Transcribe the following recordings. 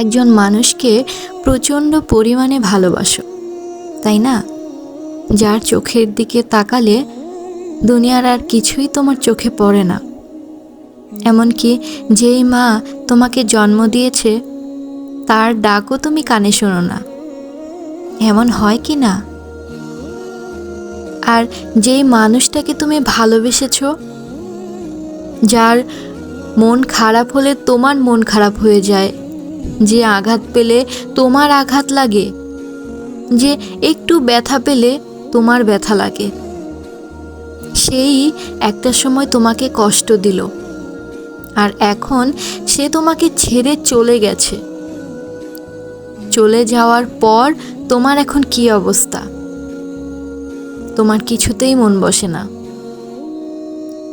একজন মানুষকে প্রচণ্ড পরিমাণে ভালোবাসো, তাই না? যার চোখের দিকে তাকালে দুনিয়ার আর কিছুই তোমার চোখে পড়ে না। এমনকি যেই মা তোমাকে জন্ম দিয়েছে, তার ডাকও তুমি কানে শোনো না। এমন হয় কি না? আর যেই মানুষটাকে তুমি ভালোবেসেছো, যার মন খারাপ হলে তোমার মন খারাপ হয়ে যায় যে আঘাত পেলে তোমার আঘাত লাগে, যে একটু ব্যথা পেলে তোমার ব্যথা লাগে। সেই একটা সময় তোমাকে কষ্ট দিল, আর এখন সে তোমাকে ছেড়ে চলে গেছে। চলে যাওয়ার পর তোমার এখন কি অবস্থা? তোমার কিছুতেই মন বসে না।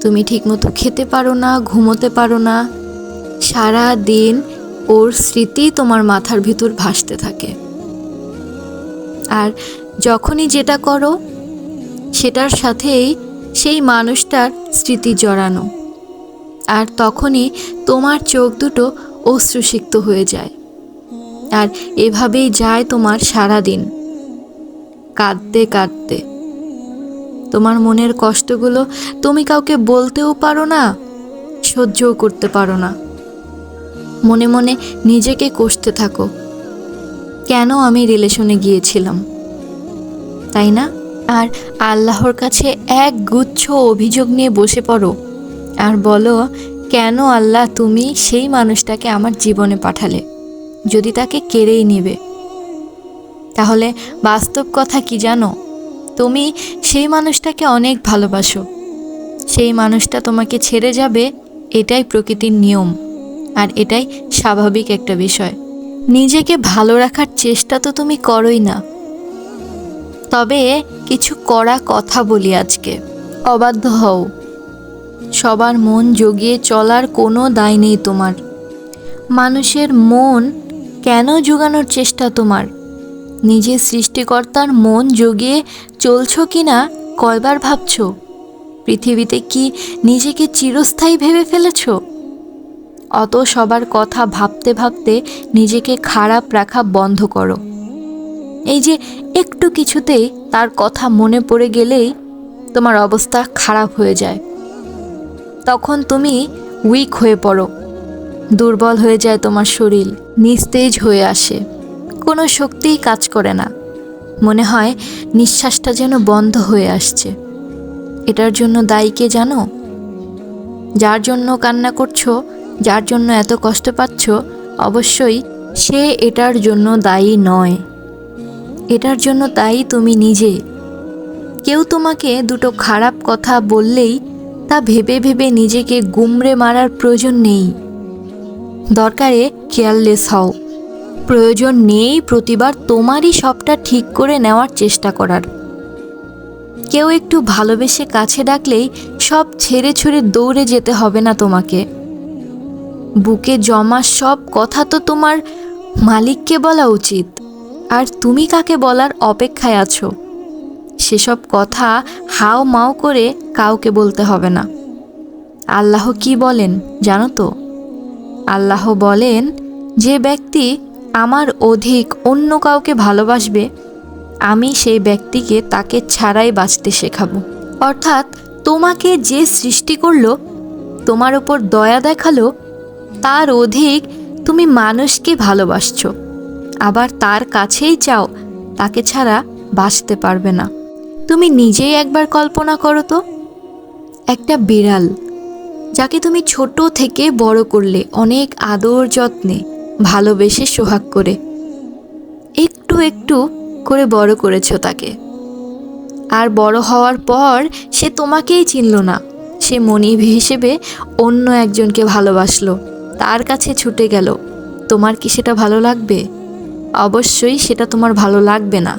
তুমি ঠিকমতো খেতে পারো না, ঘুমোতে পারো না। সারা দিন ওর স্মৃতি তোমার মাথার ভিতর ভাসতে থাকে। আর যখনই যেটা করো, সেটার সাথেই সেই মানুষটার স্মৃতি জড়ানো। আর তখনই তোমার চোখ দুটো অশ্রুসিক্ত হয়ে যায়। আর এভাবেই যায় তোমার সারা দিন কাঁদতে কাঁদতে। তোমার মনের কষ্টগুলো তুমি কাউকে বলতেও পারো না, সহ্যও করতে পারো না। মনে মনে নিজেকে কষতে থাকো। কেন আমি রিলেশনে গিয়েছিলাম? তাই না? আর আল্লাহর কাছে এক গুচ্ছ অভিযোগ নিয়ে বসে পড়ো। আর বলো, কেন আল্লাহ তুমি সেই মানুষটাকে আমার জীবনে পাঠালে, যদি তাকে কেড়েই নেবে? তাহলে বাস্তব কথা কি জানো? তুমি সেই মানুষটাকে অনেক ভালোবাসো। সেই মানুষটা তোমাকে ছেড়ে যাবে, এটাই প্রকৃতির নিয়ম। আর এটাই স্বাভাবিক একটা বিষয়। নিজেকে ভালো রাখার চেষ্টা তো তুমি করোই না। তবে কিছু করা কথা বলি আজকে। অবাধ্য হও। সবার মন জগিয়ে চলার কোনো দায় নেই তোমার। মানুষের মন কেন জোগানোর চেষ্টা তোমার? নিজের সৃষ্টিকর্তার মন জগিয়ে চলছ কি না, কয়বার ভাবছ? পৃথিবীতে কি নিজেকে চিরস্থায়ী ভেবে ফেলেছো? অত সবার কথা ভাবতে ভাবতে নিজেকে খারাপ রাখা বন্ধ করো। এই যে একটু কিছুতেই তার কথা মনে পড়ে গেলেই তোমার অবস্থা খারাপ হয়ে যায়। তখন তুমি উইক হয়ে পড়ো। দুর্বল হয়ে যায় তোমার শরীর, নিস্তেজ হয়ে আসে। কোনো শক্তিই কাজ করে না। মনে হয় নিঃশ্বাসটা যেন বন্ধ হয়ে আসছে। এটার জন্য দায়ী কে জানো? যার জন্য কান্না করছ যার জন্য এত কষ্ট পাচ্ছ, অবশ্যই সে এটার জন্য দায়ী নয়। এটার জন্য দায়ী তুমি নিজে। কেউ তোমাকে দুটো খারাপ কথা বললেই তা ভেবে ভেবে নিজেকে গুমড়ে মারার প্রয়োজন নেই। দরকারে কেয়ারলেস হও। প্রয়োজন নেই প্রতিবার তোমারই সবটা ঠিক করে নেওয়ার চেষ্টা করার। কেউ একটু ভালোবেসে কাছে ডাকলেই সব ছেড়ে ছুড়ে দৌড়ে যেতে হবে না তোমাকে। বুকে জমা সব কথা তো তোমার মালিককে বলা উচিত। আর তুমি কাকে বলার অপেক্ষায় আছো? সেসব কথা হাও মাও করে কাউকে বলতে হবে না। আল্লাহ কি বলেন জানো তো? আল্লাহ বলেন, যে ব্যক্তি আমার অধিক অন্য কাউকে ভালোবাসবে, আমি সেই ব্যক্তিকে তাকে ছাড়াই বাঁচতে শেখাবো। অর্থাৎ তোমাকে যে সৃষ্টি করল, তোমার ওপর দয়া দেখাল তার অধিক তুমি মানুষকে ভালোবাসছো। আবার তার কাছেই চাও, তাকে ছাড়া বাঁচতে পারবে না। তুমি নিজেই একবার কল্পনা করো তো। একটা বিড়াল, যাকে তুমি ছোট থেকে বড় করলে অনেক আদর যত্নে, ভালোবেসে সোহাগ করে। একটু একটু করে বড় করেছ তাকে। আর বড় হওয়ার পর সে তোমাকেই চিনল না। সে মনিব হিসেবে অন্য একজনকে ভালোবাসলো। তার কাছে ছুটে গেল। তোমার কি সেটা ভালো লাগবে? অবশ্যই সেটা তোমার ভালো লাগবে না।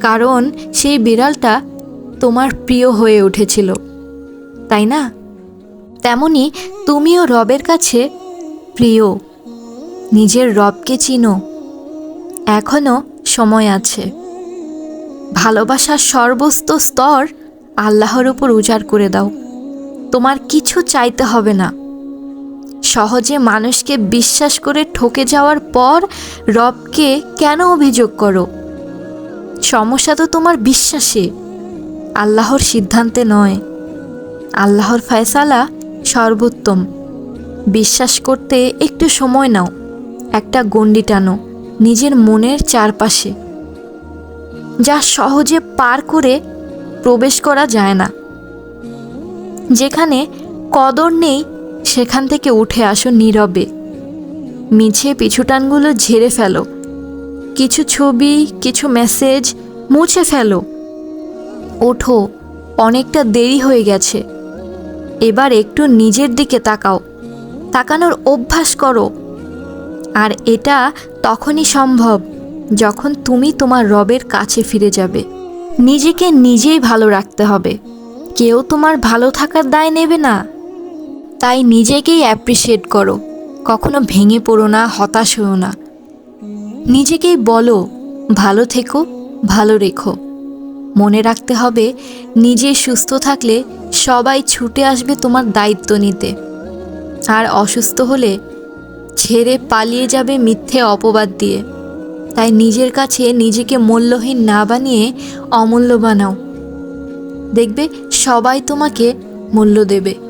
কারণ সেই বিড়ালটা তোমার প্রিয় হয়ে উঠেছিল। তাই না? তেমনি তুমিও রবের কাছে প্রিয়। নিজের রবকে চিনো। এখনও সময় আছে। ভালোবাসার সর্বস্ত স্তর আল্লাহর উপর উজাড় করে দাও। তোমার কিছু চাইতে হবে না। সহজে মানুষকে বিশ্বাস করে ঠকে যাওয়ার পর রবকে কেন অভিযোগ করো? সমস্যা তো তোমার বিশ্বাসে। আল্লাহর সিদ্ধান্তে নয়। আল্লাহর ফয়সালা সর্বোত্তম। বিশ্বাস করতে একটু সময় নাও। একটা গণ্ডি টানো নিজের মনের চারপাশে। যা সহজে পার করে প্রবেশ করা যায় না। যেখানে কদর নেই সেখান থেকে উঠে আসো নীরবে। মিছে পিছুটানগুলো ঝেড়ে ফেলো। কিছু ছবি, কিছু মেসেজ মুছে ফেলো। ওঠো, অনেকটা দেরি হয়ে গেছে। এবার একটু নিজের দিকে তাকাও। তাকানোর অভ্যাস করো। আর এটা তখনই সম্ভব যখন তুমি তোমার রবের কাছে ফিরে যাবে। নিজেকে নিজেই ভালো রাখতে হবে। কেউ তোমার ভালো থাকার দায় নেবে না। তাই নিজেকেই অ্যাপ্রিসিয়েট করো। কখনো ভেঙে পড়ো না, হতাশ হও না। নিজেকেই বলো, ভালো থেকো, ভালো রেখো। মনে রাখতে হবে, নিজে সুস্থ থাকলে সবাই ছুটে আসবে তোমার দায়িত্ব নিতে। আর অসুস্থ হলে ছেড়ে পালিয়ে যাবে মিথ্যে অপবাদ দিয়ে। তাই নিজের কাছে নিজেকে মূল্যহীন না বানিয়ে অমূল্য বানাও। দেখবে সবাই তোমাকে মূল্য দেবে।